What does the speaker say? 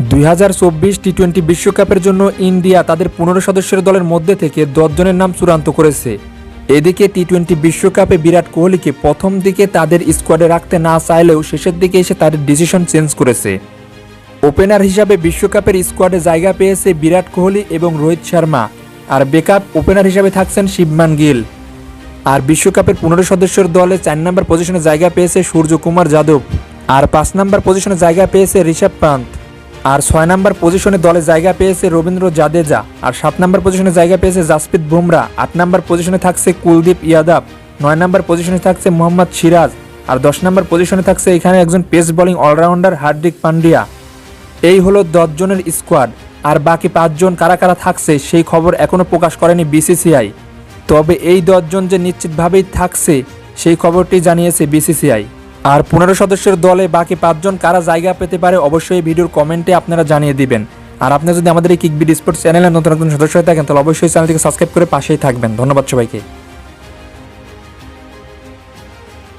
দুই হাজার চব্বিশ টি টোয়েন্টি বিশ্বকাপের জন্য ইন্ডিয়া তাদের পনেরো সদস্যের দলের মধ্যে থেকে দশজনের নাম চূড়ান্ত করেছে। এদিকে টি টোয়েন্টি বিশ্বকাপে বিরাট কোহলিকে প্রথম দিকে তাদের স্কোয়াডে রাখতে না চাইলেও শেষের দিকে এসে তাদের ডিসিশন চেঞ্জ করেছে। ওপেনার হিসাবে বিশ্বকাপের স্কোয়াডে জায়গা পেয়েছে বিরাট কোহলি এবং রোহিত শর্মা, আর বেকআপ ওপেনার হিসাবে থাকছেন শিবমান গিল। আর বিশ্বকাপের পনেরো সদস্যের দলে চার নম্বর পজিশনে জায়গা পেয়েছে সূর্যকুমার যাদব, আর পাঁচ নম্বর পজিশনে জায়গা পেয়েছে ঋষভ পান্ত। আর ছয় নম্বর পজিশনে দলে জায়গা পেয়েছে রবীন্দ্র জাদেজা, আর সাত নম্বর পজিশনে জায়গা পেয়েছে জাসপ্রীত বুমরা, আট নম্বর পজিশনে থাকছে কুলদীপ ইয়াদব, নয় নম্বর পজিশনে থাকছে মোহাম্মদ সিরাজ, আর দশ নম্বর পজিশনে থাকছে এখানে একজন pace bowling allrounder Hardik Pandya. এই হলো দশজনের স্কোয়াড, আর বাকি পাঁচজন কারা কারা থাকছে সেই খবর এখনও প্রকাশ করেনি বিসিসিআই। তবে এই দশজন যে নিশ্চিতভাবেই থাকছে সেই খবরটি জানিয়েছে বিসিসিআই। আর পনেরো সদস্যের দলে বাকি পাঁচজন কারা জায়গা পেতে পারে অবশ্যই ভিডিওর কমেন্টে আপনারা জানিয়ে দিবেন। আর আপনি যদি আমাদের এই কিকবিড স্পোর্টস চ্যানেলের নতুন নতুন সদস্য হয়ে থাকেন, তাহলে অবশ্যই চ্যানেলটিকে সাবস্ক্রাইব করে পাশেই থাকবেন। ধন্যবাদ সবাইকে।